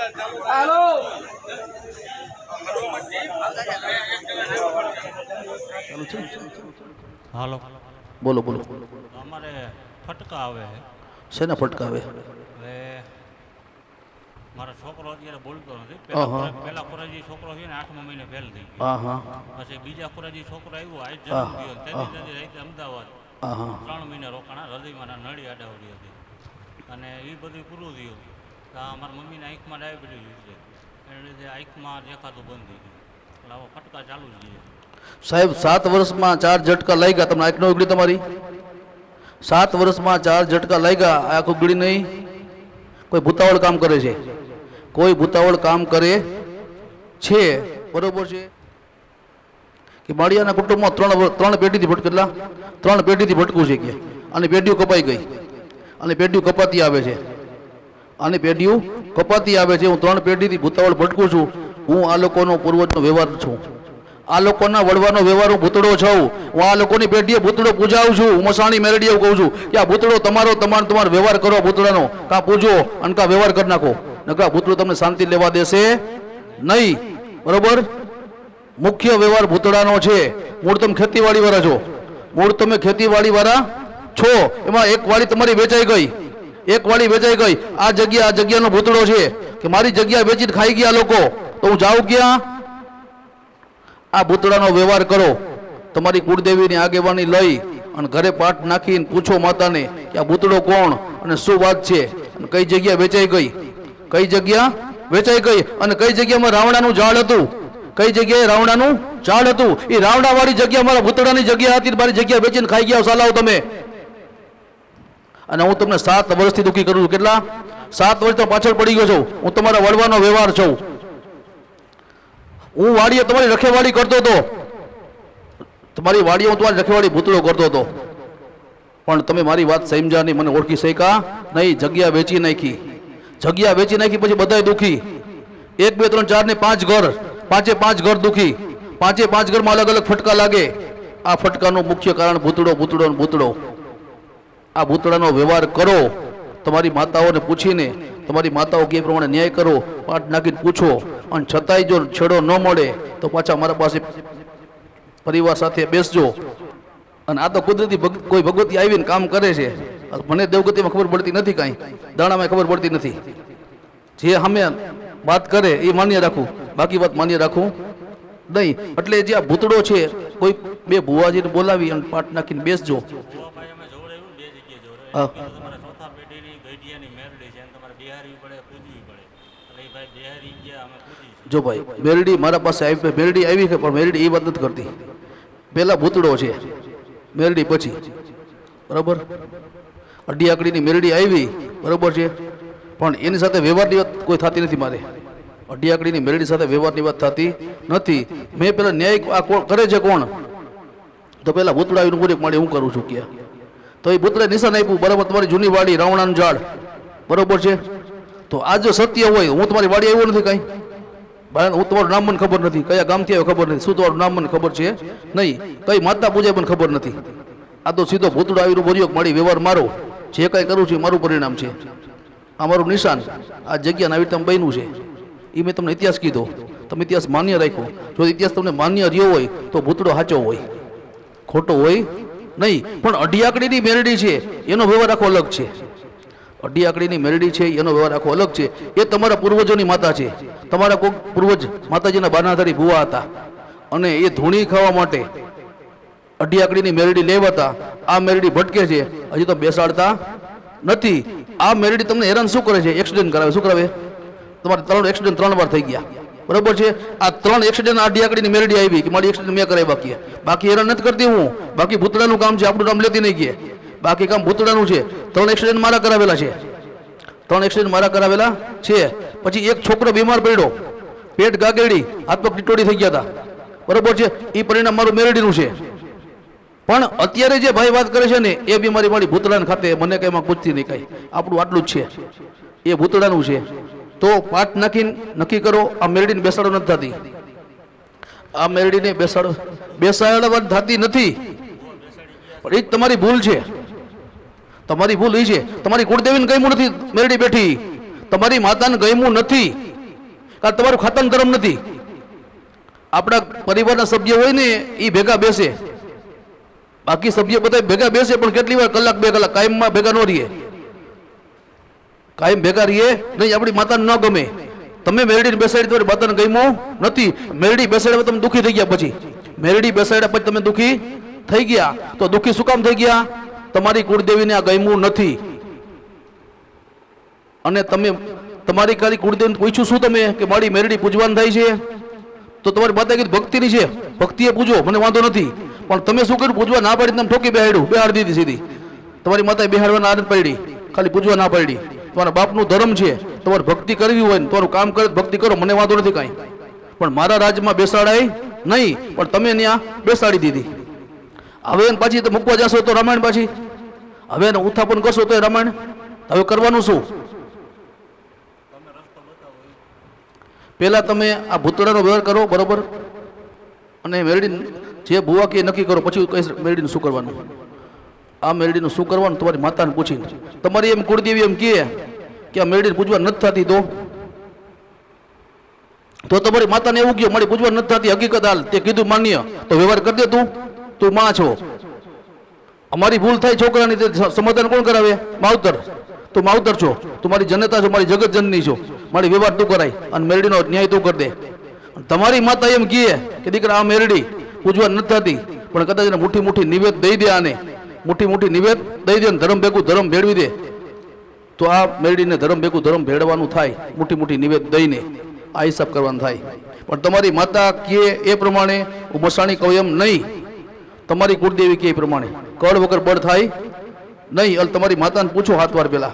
હાલો. હાલો. બોલો બોલો. અમારે ફટકા આવે શેના ફટકા આવે? મારો છોકરો અત્યારે બોલતો નથી. પેલા ફોરાજી છોકરો છે ને આઠમા મહિને ફેલ થઈ ગયો. પછી બીજા ફોરાજી છોકરો આવ્યો આજ જન્મ ગયો તેની તેથી રાતે અમદાવાદ. ત્રણ મહિને રોકાણા હૃદયમાં નળી આડાવડી હતી. અને એ બધું પૂરું થયું. મારા મમ્મીને આંખમાં ડાયાબિટીસ છે એને લીધે આંખમાં દેખાતું બંધ થઈ ગયું. એટલે આવા ફટકા ચાલુ જ છે. સાહેબ, સાત વર્ષમાં ચાર ઝટકા લાગ્યા. તમને આંખ ન ઉગડી તમારી? સાત વર્ષમાં ચાર ઝટકા લાગ્યા. આંખ ઉગડી નહીં? કોઈ ભૂતાવળ કામ કરે છે? કોઈ ભૂતાવળ કામ કરે છે? બરોબર છે? કે માળિયાના કુટુંબમાં ત્રણ ત્રણ પેઢીથી ભટક કેટલા? ત્રણ પેઢીથી ભટકું છે કે? અને પેઢીઓ કપાઈ ગઈ. અને પેઢીઓ કપાતી આવે છે. અને પેઢીઓ કપાતી આવે છે. હું ત્રણ પેઢીથી ભૂતાવળ ભટકું છું. હું આ લોકોનો પૂર્વજનો વ્યવહાર છું. આ લોકોના વડવાનો વ્યવહાર હું ભૂતળો છું. હું આ લોકોની પેઢીએ ભૂતળો પૂજાવું છું. હું મસાણી મેરડી એવું કહું છું કે આ ભૂતળો તમારો તમારો તમારો વ્યવહાર કરો ભૂતળાનો. કાં પૂજો અને કાં વ્યવહાર કરી નાખો. નકા ભૂતળો તમને શાંતિ લેવા દેશે નહીં. બરોબર? મુખ્ય વ્યવહાર ભૂતળાનો છે. મૂળ તમે ખેતીવાડી વાળા છો. મૂળ તમે ખેતીવાડી વાળા છો. એમાં એક વાડી તમારી વેચાઈ ગઈ. એક વાળી વેચાઈ ગઈ. આ જગ્યા, આ જગ્યાનો ભૂતળો છે કે મારી જગ્યા વેચીને ખાઈ ગયા લોકો. તો હું જાઉં ક્યાં? આ ભૂતળાનો વ્યવહાર કરો. તમારી કુળદેવીની આગેવાની લઈ અને ઘરે પાઠ નાખીને પૂછો માતાને કે આ ભૂતળો કોણ અને શું વાત છે અને કઈ જગ્યા વેચાઈ ગઈ? કઈ જગ્યા વેચાઈ ગઈ? અને કઈ જગ્યામાં રાવણાનું ઝાડ હતું? કઈ જગ્યાએ રાવણાનું ઝાડ હતું? એ રાવણાવાળી જગ્યા મારા ભૂતળાની જગ્યા હતી મારી જગ્યા વેચીને ખાઈ ગયા સાલાવ તમે. અને હું તમને સાત વર્ષથી દુઃખી કરું છું. કેટલા? સાત વર્ષ તો પાછળ પડી ગયો છું. હું તમારા વડવાનો વ્યવહાર છું. હું વાડીએ તમારી રખેવાળી કરતો હતો. તમારી વાડીએ હું તમારી રખેવાળી ભૂતળો કરતો હતો. પણ તમે મારી વાત સમજ્યા નહીં. મને ઓળખી શક્યા નહીં, જગ્યા વેચી નાખી. જગ્યા વેચી નાખી પછી બધાય દુઃખી. એક, બે, ત્રણ, ચાર ને પાંચ ઘર. પાંચે પાંચ ઘર દુઃખી. પાંચે પાંચ ઘરમાં અલગ અલગ ફટકા લાગે. આ ફટકાનું મુખ્ય કારણ ભૂતળો ભૂતળો ભૂતળો. આ ભૂતળાનો વ્યવહાર કરો. તમારી માતાઓને પૂછીને, તમારી માતાઓ કે પ્રમાણે ન્યાય કરો. પાઠ નાખીને પૂછો. અને છતાંય જો છેડો ન મળે, તો પાછા મારા પાસે પરિવાર સાથે બેસજો. અને આ તો કુદરતી કોઈ ભગવતી આવીને કામ કરે છે. મને દેવગતિમાં ખબર પડતી નથી કાંઈ. દાણામાં ખબર પડતી નથી. જે અમે વાત કરે એ માન્ય રાખું. બાકી વાત માન્ય રાખું નહીં. એટલે જે આ ભૂતળો છે, કોઈ બે ભુવાજીને બોલાવી અને પાઠ નાખીને બેસજો ભુવાભાઈ અમે જોવડાવ્યું ને બે જગ્યાએ હા. જોવડાવ્યું તમારે ચોથા પેઢીની ગઈડિયાની મેરડી છે તમારે બિહારી પડે પૂજવી પડે. એ ભાઈ બિહારી ગયા અમે પૂજી જો ભાઈ મેરડી મારા પાસે આવી મેરડી આવી છે પણ મેરડી એ વાત નથી કરતી. પહેલા ભૂતળો છે. મેરડી પછી. બરાબર? અઢી આકડીની મેરડી આવી બરાબર છે. પણ એની સાથે વ્યવહારની વાત કોઈ થતી નથી મારે. અઢી આકડીની મેરડી સાથે વ્યવહારની વાત થતી નથી. મેં પેલા ન્યાય આ કોણ કરે છે કોણ? તો પેલા ભૂતળા આવીને પૂરી માડી હું કરું છું ક્યાં? તો એ ભૂતળે નિશાન આપ્યું, બરાબર, તમારી જૂની વાડી, રાવણાનું ઝાડ. બરોબર છે? તો આ જો સત્ય હોય, હું તમારી વાડી આવ્યો નથી કાંઈ. બાળક હું તમારું નામ મને ખબર નથી. કયા ગામથી આવ્યો ખબર નથી. શું તમારું નામ મને ખબર છે? નહીં. કઈ માતા પૂજા પણ ખબર નથી. આ તો સીધો ભૂતળો આવીને ભર્યો મારી વ્યવહાર મારો. જે કાંઈ કરું છું મારું પરિણામ છે. આ મારું નિશાન, આ જગ્યાના આવી રીતે બન્યું છે. એ મેં તમને ઇતિહાસ કીધો. તમે ઇતિહાસ માન્ય રાખ્યો. જો ઇતિહાસ તમને માન્ય રહ્યો હોય, તો ભૂતળો સાચો હોય. ખોટો હોય નહીં, પણ અઢી મેરડી છે, એનો વ્યવહાર આખો અલગ છે. અઢી મેરડી છે, એનો વ્યવહાર આખો અલગ છે. એ તમારા પૂર્વજોની માતા છે. તમારા કોઈક પૂર્વજ માતાજીના બાનાધારી ભુવા હતા. અને એ ધૂણી ખાવા માટે અઢી મેરડી લેવાતા, આ મેરડી ભટકે છે. હજી તો બેસાડતા નથી. આ મેરડી તમને હેરાન શું કરે છે? એક્સિડન્ટ કરાવે, શું કરાવે? તમારે ત્રણ એક્સિડન્ટ ત્રણ વાર થઈ ગયા. બરોબર છે? આ ત્રણ એક્સિડન્ટ આ ડિયાકડીની મેરડી આવી કે મારી એક્સિડન્ટ મેં કરાવી બાકી બાકી હેરાન નથી કરતી હું. બાકી ભૂતડાનું કામ છે, આપણું નામ લેતી નહીં ગયે બાકી કામ ભૂતળાનું છે. ત્રણ એક્સિડન્ટ મારા કરાવેલા છે. ત્રણ એક્સિડન્ટ મારા કરાવેલા છે. પછી એક છોકરો બીમાર પડ્યો. પેટ ગાગેડી, હાથ પગ ટીટોડી થઈ ગયા હતા. બરાબર છે? એ પરિણામ મારું મેરડીનું છે. પણ અત્યારે જે ભાઈ વાત કરે છે ને, એ બીમારી મારી ભૂતળાને ખાતે મને કઈ એમાં પૂછતી નહીં કાંઈ. આપણું આટલું જ છે. એ ભૂતળાનું છે. તો પાઠ નાખી, નક્કી કરો, આ મેરડીને બેસાડો નથી થતી. આ મેરડીને બેસાડો, બેસાડવા થતી નથી. પણ એ તમારી ભૂલ છે. તમારી ભૂલ એ છે. તમારી કુળદેવીને ગયમું નથી મેરડી બેઠી. તમારી માતાને ગયમું નથી. કારણ તમારું ખાતન ધર્મ નથી. આપણા પરિવારના સભ્ય હોય ને, એ ભેગા બેસે. બાકી સભ્ય બધા ભેગા બેસે, પણ કેટલી વાર કલાક, બે કલાક કાયમમાં ભેગા ન રહીએ. કાયમ ભેગા રહીએ. નહીં, આપણી માતાને ન ગમે. તમે મેરડીને બેસાડી તો માતાને ગમ્યું નથી. મેરડી બેસાડ્યા તમે દુઃખી થઈ ગયા પછી. મેરડી બેસાડ્યા પછી તમે દુઃખી થઈ ગયા. તો દુઃખી શું કામ થઈ ગયા? તમારી કુળદેવીને આ ગમ્યું નથી. અને તમે, તમારી ખાલી કુળદેવીને પૂછ્યું શું તમે? કે મારી મેરડી પૂજવાન થાય છે? તો તમારી માતા કીધું, ભક્તિની છે. ભક્તિએ પૂજો. મને વાંધો નથી. પણ તમે શું કર્યું? પૂજવા ના પાડી તમે ઠોકી બેહાડ્યું. બેહાડી દીધી સીધી. તમારી માતાએ બેહાડવાના આનંદ પડી. ખાલી પૂજવા ના પાડી. તમારા બાપનું ધર્મ છે, તમારે ભક્તિ કરવી હોય ને તમારું કામ કરે ભક્તિ કરો, મને વાંધો નથી કાંઈ. પણ મારા રાજ્યમાં બેસાડાય નહીં, પણ તમે ત્યાં બેસાડી દીધી. હવે પાછી મૂકવા જશો તો રામાયણ પાછી. હવે એને ઉત્થાપન કરશો તો રામાયણ. હવે કરવાનું શું? પહેલાં તમે આ ભૂતળાનો વ્યવહાર કરો, બરોબર? અને મેરડીન જે ભુવા કે નક્કી કરો, પછી મેરડીનું શું કરવાનું? આ મેરડીનું શું કરવાનું? તમારી માતાને પૂછીને. તમારી એમ કુળદેવી એમ કહે કે આ મેરડીને પૂજવા નથી થતી તો? તો તમારી માતાને એવું કહ્યું મારી પૂજવા નથી થતી, હકીકત હાલ, તે કીધું માન્ય. તો વ્યવહાર કરી દે તું તું માં છો. અમારી ભૂલ થાય છોકરાની સમાધાન કોણ કરાવે? માવતર. તું માવતર છો. તું મારી જનતા છો, મારી જગત જનની છો. મારી વ્યવહાર તું કરાય અને મેરડીનો ન્યાય તું કરી દે. તમારી માતા એમ કહે કે દીકરા, આ મેરડી પૂજવા નથી થતી, પણ કદાચ એને મુઠ્ઠી મુઠ્ઠી નિવેદ દઈ દે આને. મુઠ્ઠી મોટી નિવેદ દઈ દે ને ધર્મ ભેગું ધર્મ ભેળવી દે. તો આ મેળવીને ધર્મ ભેગું ધર્મ ભેળવાનું થાય મુઠ્ઠી મોટી નિવેદ દઈને આ હિસાબ કરવાનું થાય. પણ તમારી માતા કહે એ પ્રમાણે, હું કહું એમ નહીં. તમારી કુળદેવી કે એ પ્રમાણે. કળ વગર બળ થાય નહીં. અલ તમારી માતાને પૂછો હાથ વાર પહેલાં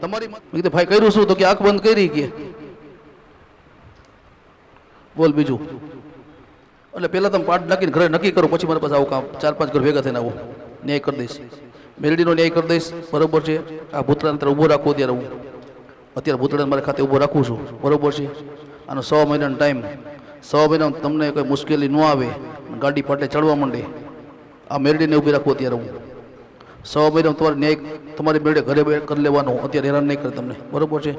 તમારી મા- ભાઈ, કર્યું શું? તો કે આંખ બંધ કરી કે. બોલ બીજું. એટલે પહેલાં તમે પાઠ નાખીને ઘરે નક્કી કરો, પછી મારા પાસે આવું કામ ચાર પાંચ ઘર ભેગા થઈને આવું. ન્યાય કરી દઈશ. મેલડીનો ન્યાય કરી દઈશ, બરોબર છે? આ ભૂતળાને અત્યારે ઊભો રાખવો ત્યારે હું. અત્યારે ભૂતળાને મારા ખાતે ઊભો રાખું છું, બરોબર છે? આનો સો મહિનાનો ટાઈમ સો મહિના તમને કોઈ મુશ્કેલી ન આવે, ગાડી પાટે ચડવા માંડે. આ મેરડીને ઊભી રાખવું અત્યારે હું. સો મહિના તમારે ન્યાય, તમારી મેળે ઘરે કરી લેવાનો, અત્યારે હેરાન નહીં કરે તમને, બરોબર છે?